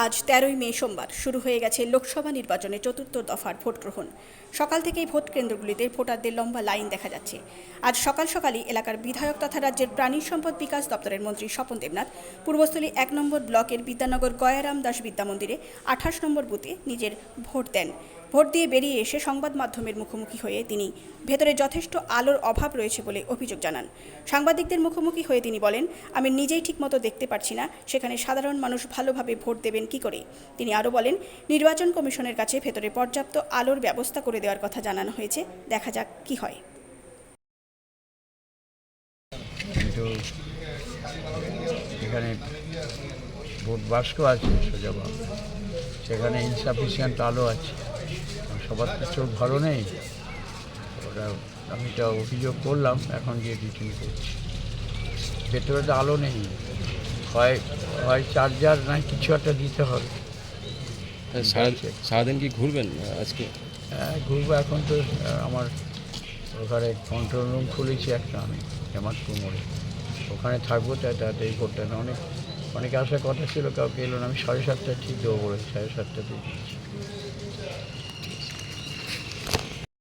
আজ তেরোই মে সোমবার শুরু হয়ে গেছে লোকসভা নির্বাচনে চতুর্থ দফার ভোট গ্রহণ সকাল থেকেই ভোট কেন্দ্রগুলিতে ভোটারদের লম্বা লাইন দেখা যাচ্ছে। আজ সকাল সকালই এলাকার বিধায়ক তথা রাজ্যের প্রাণী সম্পদ বিকাশ দপ্তরের মন্ত্রী স্বপন দেবনাথ পূর্বস্থলী এক নম্বর ব্লকের বিদ্যানগর গয়ারাম দাস বিদ্যামন্দিরে আঠাশ নম্বর বুথে নিজের ভোট দেন। ভোট দিয়ে বেরিয়ে এসে সংবাদ মাধ্যমের মুখোমুখি হয়ে তিনি। ভেতরে যথেষ্ট আলোর অভাব রয়েছে বলে অভিযোগ জানান। সাংবাদিকদের মুখোমুখি হয়ে তিনি বলেন, আমি নিজেই ঠিকমতো দেখতে পারছি না, সেখানে সাধারণ মানুষ ভালোভাবে ভোট দেবেন কি করে? তিনি আরও বলেন, নির্বাচন কমিশনের কাছে ভেতরে পর্যাপ্ত আলোর ব্যবস্থা করে দেওয়ার কথা জানানো হয়েছে, দেখা যাক কি হয়। এখানে ভোট বাস্ক আছে, সোজা। সেখানে ইনসাফিসিয়েন্ট আলো আছে। সবার তো চোখ ভালো নেই। ওটা আমি তো অভিযোগ করলাম এখন গিয়ে রিটার্ন করছি। ভেতরে তো আলো নেই। হয় হয় চার্জার না কিছু একটা দিতে হবে। সারাদিন কি ঘুরবেন আজকে? হ্যাঁ, ঘুরবো এখন তো আমার ওখানে কন্ট্রোল রুম খুলেছি একটা আমি হেমাদপুর কুমোরে ওখানে থাকব তাই তাড়াতাড়ি করতে না অনেক অনেকে আসার কথা ছিল, কাউকে এলো না। আমি সাড়ে সাতটায় ঠিক দেবো বলে সাড়ে সাতটাতে দিচ্ছি